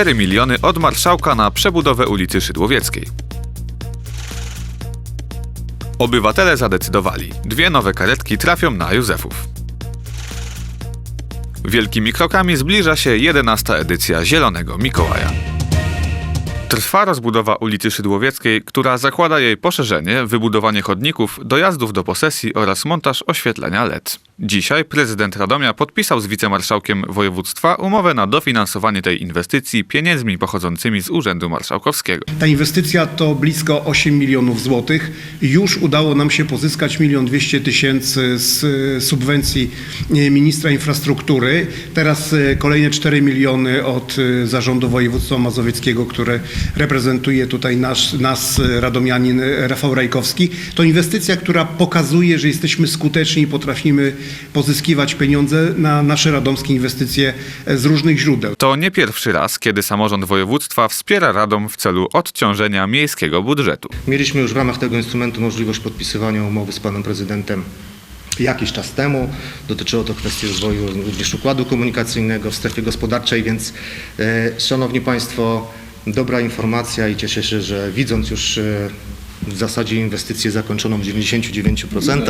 4 miliony od marszałka na przebudowę ulicy Szydłowieckiej. Obywatele zadecydowali. Dwie nowe karetki trafią na Józefów. Wielkimi krokami zbliża się 11. edycja Zielonego Mikołaja. Trwa rozbudowa ulicy Szydłowieckiej, która zakłada jej poszerzenie, wybudowanie chodników, dojazdów do posesji oraz montaż oświetlenia LED. Dzisiaj prezydent Radomia podpisał z wicemarszałkiem województwa umowę na dofinansowanie tej inwestycji pieniędzmi pochodzącymi z Urzędu Marszałkowskiego. Ta inwestycja to blisko 8 milionów złotych. Już udało nam się pozyskać 1 200 tysięcy z e, subwencji e, ministra infrastruktury. Teraz e, kolejne 4 miliony od Zarządu Województwa Mazowieckiego, które reprezentuje tutaj nasz, nas e, radomianin e, Rafał Rajkowski. To inwestycja, która pokazuje, że jesteśmy skuteczni i potrafimy pozyskiwać pieniądze na nasze radomskie inwestycje e, z różnych źródeł. To nie pierwszy raz, kiedy samorząd województwa wspiera Radom w celu odciążenia miejskiego budżetu. Mieliśmy już w ramach tego instrumentu możliwość podpisywania umowy z panem prezydentem jakiś czas temu. Dotyczyło to kwestii rozwoju również układu komunikacyjnego w strefie gospodarczej, więc e, szanowni państwo, dobra informacja i cieszę się, że widząc już e, w zasadzie inwestycję zakończoną w 99%,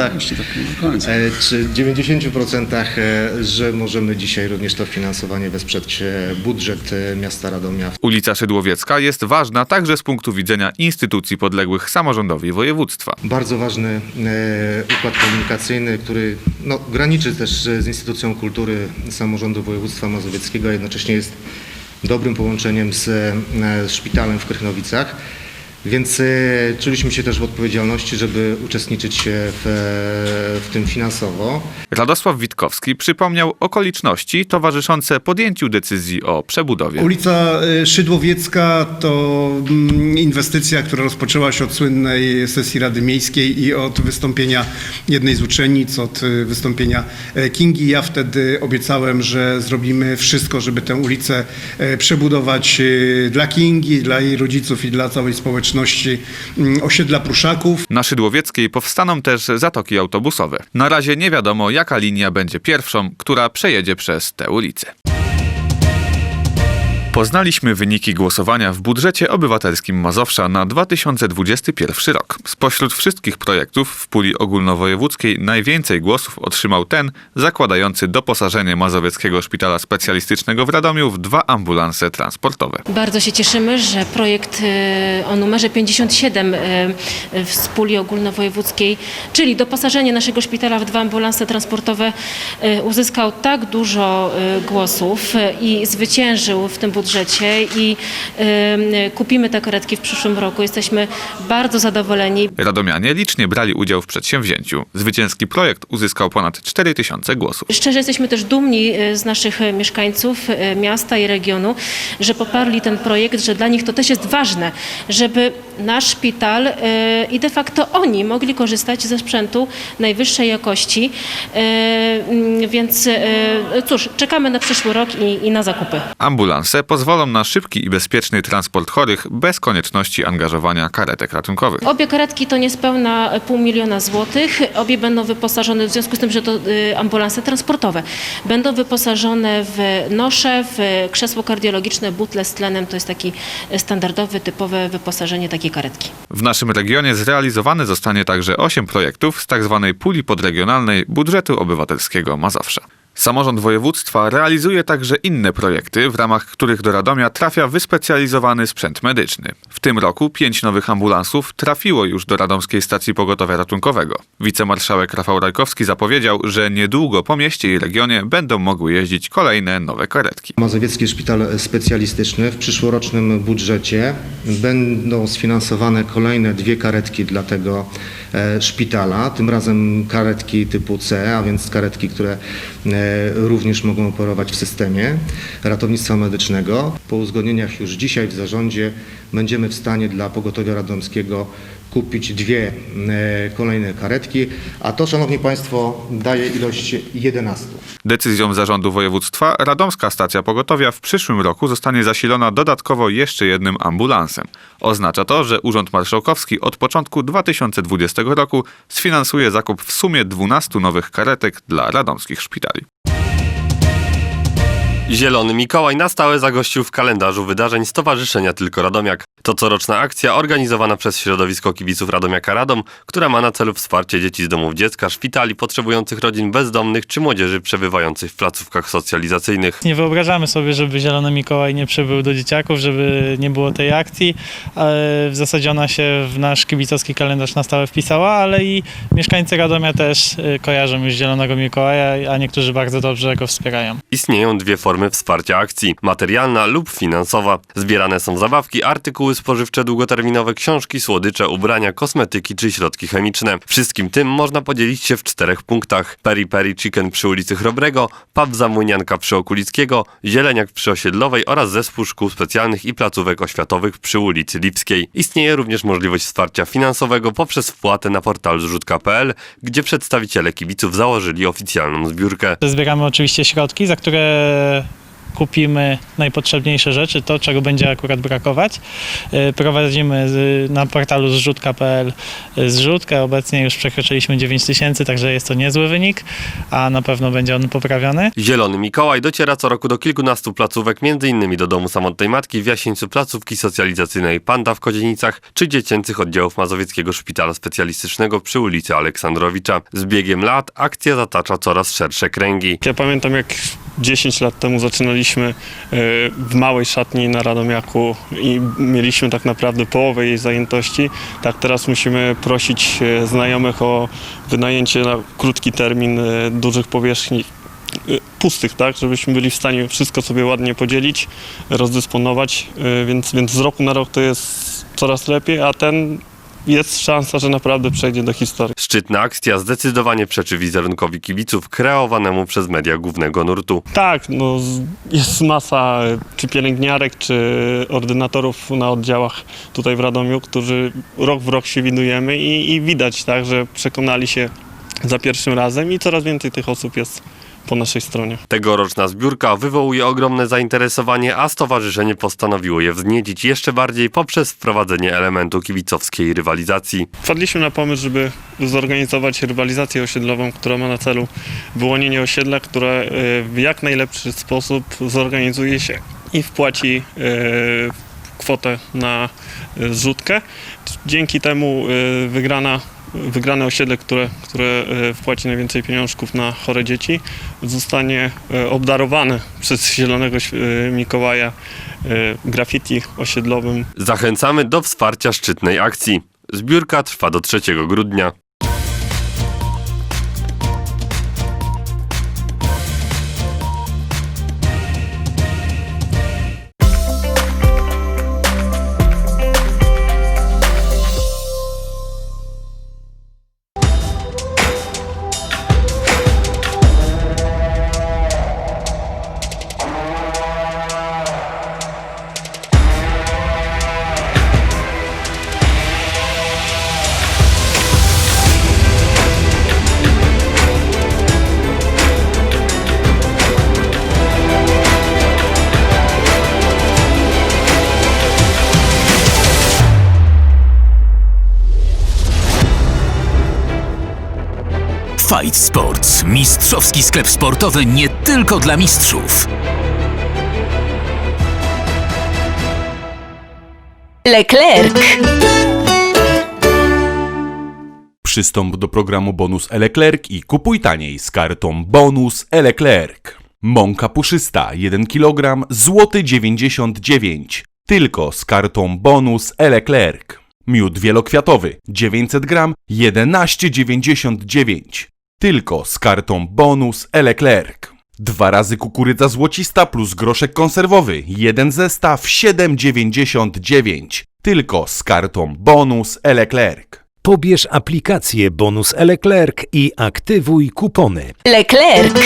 e, czy 90%, e, że możemy dzisiaj również to finansowanie wesprzeć budżet miasta Radomia Ulica Szydłowiecka jest ważna także z punktu widzenia instytucji podległych samorządowi województwa. Bardzo ważny układ komunikacyjny, który no, graniczy też z instytucją kultury samorządu województwa mazowieckiego, a jednocześnie jest dobrym połączeniem z, e, z szpitalem w Krychnowicach. Więc e, czuliśmy się też w odpowiedzialności, żeby uczestniczyć w, e, w tym finansowo. Radosław Witkowski przypomniał okoliczności towarzyszące podjęciu decyzji o przebudowie. Ulica y, Szydłowiecka to mm, inwestycja, która rozpoczęła się od słynnej sesji Rady Miejskiej i od wystąpienia jednej z uczennic, od wystąpienia e, Kingi. Ja wtedy obiecałem, że zrobimy wszystko, żeby tę ulicę e, przebudować dla Kingi, dla jej rodziców i dla całej społeczności mm, osiedla Pruszaków. Na Szydłowieckiej powstaną też zatoki autobusowe. Na razie nie wiadomo, jaka linia będzie pierwszą, która przejedzie przez tę ulicę. Poznaliśmy wyniki głosowania w budżecie obywatelskim Mazowsza na 2021 rok. Spośród wszystkich projektów w puli ogólnowojewódzkiej najwięcej głosów otrzymał ten zakładający doposażenie Mazowieckiego Szpitala Specjalistycznego w Radomiu w dwa ambulanse transportowe. Bardzo się cieszymy, że projekt e, o numerze 57 e, w puli ogólnowojewódzkiej, czyli doposażenie naszego szpitala w dwa ambulanse transportowe e, uzyskał tak dużo głosów i zwyciężył w tym budżecie i e, kupimy te karetki w przyszłym roku. Jesteśmy bardzo zadowoleni. Radomianie licznie brali udział w przedsięwzięciu. Zwycięski projekt uzyskał ponad 4000 głosów. Szczerze jesteśmy też dumni e, z naszych e, mieszkańców e, miasta i regionu, że poparli ten projekt, że dla nich to też jest ważne, żeby nasz szpital i de facto oni mogli korzystać ze sprzętu najwyższej jakości. Więc cóż, czekamy na przyszły rok i, i na zakupy. Ambulanse pozwolą na szybki i bezpieczny transport chorych bez konieczności angażowania karetek ratunkowych. Obie karetki to niespełna pół miliona złotych. Obie będą wyposażone, w związku z tym, że to y, ambulanse transportowe, będą wyposażone w nosze, w krzesło kardiologiczne, butle z tlenem. To jest taki standardowy, typowe wyposażenie takiej karetki. W naszym regionie zrealizowane zostanie także 8 projektów z tzw. puli podregionalnej budżetu obywatelskiego Mazowsza. Samorząd województwa realizuje także inne projekty, w ramach których do Radomia trafia wyspecjalizowany sprzęt medyczny. W tym roku pięć nowych ambulansów trafiło już do Radomskiej Stacji Pogotowia Ratunkowego. Wicemarszałek Rafał Rajkowski zapowiedział, że niedługo po mieście i regionie będą mogły jeździć kolejne nowe karetki. Mazowiecki Szpital Specjalistyczny w przyszłorocznym budżecie będą sfinansowane kolejne dwie karetki dla tego szpitala, tym razem karetki typu C, a więc karetki, które e, również mogą operować w systemie ratownictwa medycznego. Po uzgodnieniach już dzisiaj w zarządzie będziemy w stanie dla pogotowia radomskiego kupić dwie e, kolejne karetki, a to, Szanowni Państwo, daje ilość 11. Decyzją zarządu województwa Radomska Stacja Pogotowia w przyszłym roku zostanie zasilona dodatkowo jeszcze jednym ambulansem. Oznacza to, że Urząd Marszałkowski od początku 2020 roku sfinansuje zakup w sumie 12 nowych karetek dla radomskich szpitali. Zielony Mikołaj na stałe zagościł w kalendarzu wydarzeń Stowarzyszenia Tylko Radomiak. To coroczna akcja organizowana przez środowisko kibiców Radomiaka Radom, która ma na celu wsparcie dzieci z domów dziecka, szpitali, potrzebujących rodzin bezdomnych czy młodzieży przebywających w placówkach socjalizacyjnych. Nie wyobrażamy sobie, żeby Zielony Mikołaj nie przybył do dzieciaków, żeby nie było tej akcji. ale W zasadzie ona się w nasz kibicowski kalendarz na stałe wpisała, ale i mieszkańcy Radomia też y, kojarzą już Zielonego Mikołaja, a niektórzy bardzo dobrze go wspierają. Istnieją dwie formy wsparcia akcji: materialna lub finansowa. Zbierane są zabawki, artykuły spożywcze długoterminowe, książki, słodycze, ubrania, kosmetyki czy środki chemiczne. Wszystkim tym można podzielić się w czterech punktach: Peri Peri Chicken przy ulicy Chrobrego, pub Zamłynianka przy Okulickiego, Zieleniak przy Osiedlowej oraz zespół szkół specjalnych i placówek oświatowych przy ulicy Lipskiej. Istnieje również możliwość wsparcia finansowego poprzez wpłatę na portalu zrzutka.pl, gdzie przedstawiciele kibiców założyli oficjalną zbiórkę. Zbieramy oczywiście środki, za które kupimy najpotrzebniejsze rzeczy, to czego będzie akurat brakować. Y, Prowadzimy na portalu zrzutka.pl zrzutkę. Obecnie już przekroczyliśmy 9 tysięcy, także jest to niezły wynik, a na pewno będzie on poprawiony. Zielony Mikołaj dociera co roku do kilkunastu placówek, m.in. do Domu Samotnej Matki w Jasieńcu, placówki socjalizacyjnej Panda w Kodzielnicach czy dziecięcych oddziałów Mazowieckiego Szpitala Specjalistycznego przy ulicy Aleksandrowicza. Z biegiem lat akcja zatacza coraz szersze kręgi. Ja pamiętam jak 10 lat temu zaczynaliśmy e, w małej szatni na Radomiaku i mieliśmy tak naprawdę połowę jej zajętości. Tak teraz musimy prosić e, znajomych o wynajęcie na krótki termin e, dużych powierzchni pustych, tak, żebyśmy byli w stanie wszystko sobie ładnie podzielić, rozdysponować, więc, więc z roku na rok to jest coraz lepiej, a ten jest szansa, że naprawdę przejdzie do historii. Szczytna akcja zdecydowanie przeczy wizerunkowi kibiców kreowanemu przez media głównego nurtu. Tak, no, jest masa y, czy pielęgniarek, czy ordynatorów na oddziałach tutaj w Radomiu, którzy rok w rok się widujemy i, i widać, tak, że przekonali się za pierwszym razem i coraz więcej tych osób jest po naszej stronie. Tegoroczna zbiórka wywołuje ogromne zainteresowanie, a stowarzyszenie postanowiło je wzniecić jeszcze bardziej poprzez wprowadzenie elementu kibicowskiej rywalizacji. Wpadliśmy na pomysł, żeby zorganizować rywalizację osiedlową, która ma na celu wyłonienie osiedla, które y, w jak najlepszy sposób zorganizuje się i wpłaci y, kwotę na y, zrzutkę. Dzięki temu wygrana, wygrane osiedle, które, które y, wpłaci najwięcej pieniążków na chore dzieci, zostanie y, obdarowane przez Zielonego y, Mikołaja graffiti osiedlowym Zachęcamy do wsparcia szczytnej akcji. Zbiórka trwa do 3 grudnia. Fight Sports. Mistrzowski sklep sportowy nie tylko dla mistrzów. Leclerc. Przystąp do programu Bonus Eleclerc i kupuj taniej z kartą Bonus Eleclerc. Mąka puszysta 1 kg złoty 99 tylko z kartą Bonus Eleclerc. Miód wielokwiatowy 900 gram 11,99 tylko z kartą Bonus Eleclerc. Dwa razy kukurydza złocista plus groszek konserwowy. Jeden zestaw 7,99 tylko z kartą Bonus Eleclerc. Pobierz aplikację Bonus Eleclerc i aktywuj kupony. Leclerc.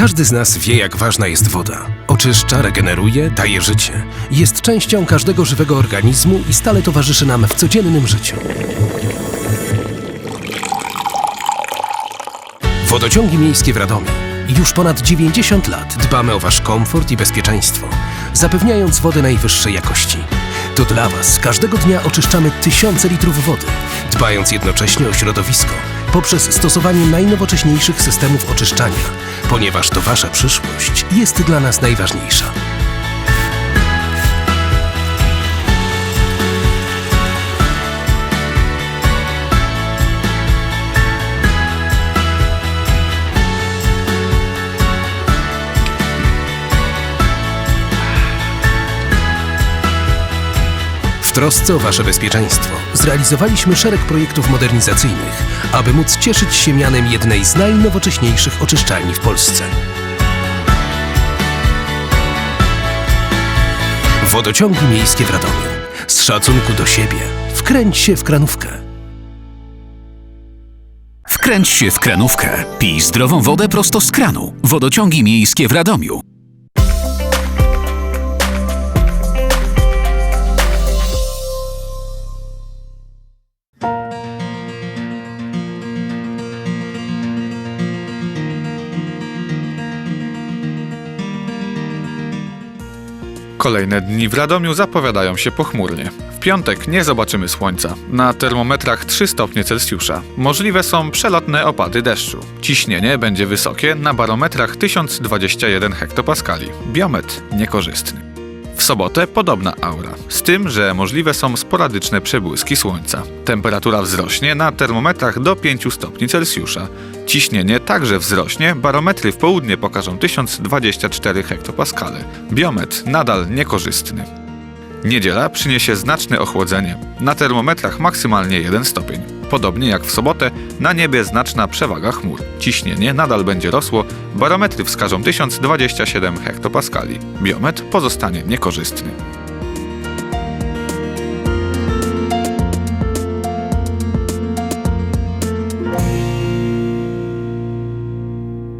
Każdy z nas wie, jak ważna jest woda. Oczyszcza, regeneruje, daje życie. Jest częścią każdego żywego organizmu i stale towarzyszy nam w codziennym życiu. Wodociągi miejskie w Radomiu. Już ponad 90 lat dbamy o Wasz komfort i bezpieczeństwo, zapewniając wodę najwyższej jakości. To dla Was każdego dnia oczyszczamy tysiące litrów wody, dbając jednocześnie o środowisko poprzez stosowanie najnowocześniejszych systemów oczyszczania, ponieważ to Wasza przyszłość jest dla nas najważniejsza. W trosce o Wasze bezpieczeństwo zrealizowaliśmy szereg projektów modernizacyjnych, aby móc cieszyć się mianem jednej z najnowocześniejszych oczyszczalni w Polsce. Wodociągi miejskie w Radomiu. Z szacunku do siebie wkręć się w kranówkę. Wkręć się w kranówkę. Pij zdrową wodę prosto z kranu. Wodociągi miejskie w Radomiu. Kolejne dni w Radomiu zapowiadają się pochmurnie. W piątek nie zobaczymy słońca. Na termometrach 3 stopnie Celsjusza. Możliwe są przelotne opady deszczu. Ciśnienie będzie wysokie na barometrach 1021 hektopaskali. Biometr niekorzystny. W sobotę podobna aura, z tym, że możliwe są sporadyczne przebłyski słońca. Temperatura wzrośnie na termometrach do 5 stopni Celsjusza. Ciśnienie także wzrośnie, barometry w południe pokażą 1024 hektopaskale. Biometr nadal niekorzystny. Niedziela przyniesie znaczne ochłodzenie. Na termometrach maksymalnie 1 stopień. Podobnie jak w sobotę, na niebie znaczna przewaga chmur. Ciśnienie nadal będzie rosło, barometry wskażą 1027 hektopaskali. Biometr pozostanie niekorzystny.